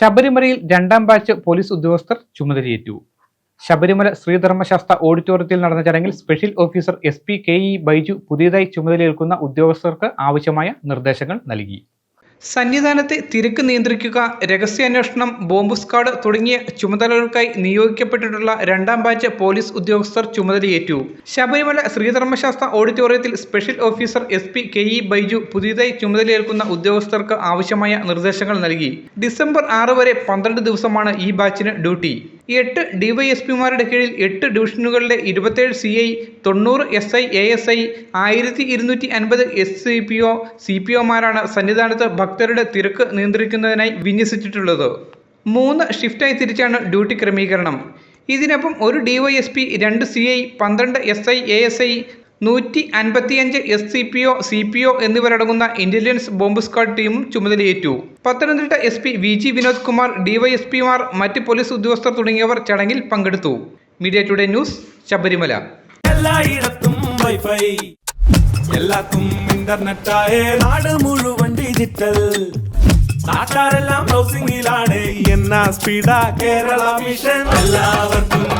ശബരിമലയിൽ രണ്ടാം batch police ഉദ്യോഗസ്ഥർ ചുമതലയേറ്റു. ശബരിമല ശ്രീധർമ്മശാസ്ത്ര ഓഡിറ്റോറിയത്തിൽ നടന്ന ചടങ്ങിൽ special officer S P K E Baiju പുതിയതായി ചുമതലയേൽക്കുന്ന ഉദ്യോഗസ്ഥർക്ക് ആവശ്യമായ നിർദ്ദേശങ്ങൾ നൽകി. സന്നിധാനത്തെ തിരക്ക് നിയന്ത്രിക്കുക രഹസ്യാന്വേഷണം ബോംബ് സ്ക്വാഡ് തുടങ്ങിയ ചുമതലകൾക്കായി നിയോഗിക്കപ്പെട്ടിട്ടുള്ള രണ്ടാം ബാച്ച് പോലീസ് ഉദ്യോഗസ്ഥർ ചുമതലയേറ്റു. ശബരിമല ശ്രീധർമ്മശാസ്ത്ര ഓഡിറ്റോറിയത്തിൽ special officer S P K E Baiju പുതിയതായി ചുമതലയേൽക്കുന്ന ഉദ്യോഗസ്ഥർക്ക് ആവശ്യമായ നിർദ്ദേശങ്ങൾ നൽകി. ഡിസംബർ ആറ് വരെ പന്ത്രണ്ട് ദിവസമാണ് ഈ ബാച്ചിന് ഡ്യൂട്ടി. എട്ട് ഡിവൈഎസ്പിമാരുടെ കീഴിൽ എട്ട് ഡിവിഷനുകളിലെ ഇരുപത്തേഴ് സി ഐ തൊണ്ണൂറ് S I A S I ആയിരത്തി ഇരുന്നൂറ്റി അൻപത് S C P O C P ഒമാരാണ് സന്നിധാനത്ത് ഭക്തരുടെ തിരക്ക് നിയന്ത്രിക്കുന്നതിനായി വിന്യസിച്ചിട്ടുള്ളത്. മൂന്ന് ഷിഫ്റ്റായി തിരിച്ചാണ് ഡ്യൂട്ടി ക്രമീകരണം. ഇതിനൊപ്പം ഒരു ഡിവൈഎസ്പി രണ്ട് സി ഐ പന്ത്രണ്ട് S I A S I നൂറ്റി അൻപത്തിയഞ്ച് S C P O C P O എന്നിവരടങ്ങുന്ന ഇന്റലിജൻസ് ബോംബ് സ്ക്വാഡ് ടീമും ചുമതലയേറ്റു. Pathanamthitta S P V G Vinod Kumar ഡിവൈഎസ്പിമാർ മറ്റ് പോലീസ് ഉദ്യോഗസ്ഥർ തുടങ്ങിയവർ ചടങ്ങിൽ പങ്കെടുത്തു. Media today news Sabarimala. Wifi. എല്ലാത്തും നാട് മുഴുവൻ നാട്ടാരെല്ലാം എന്നാ സ്പീഡാ കേരള മിഷൻ എല്ലാവർക്കും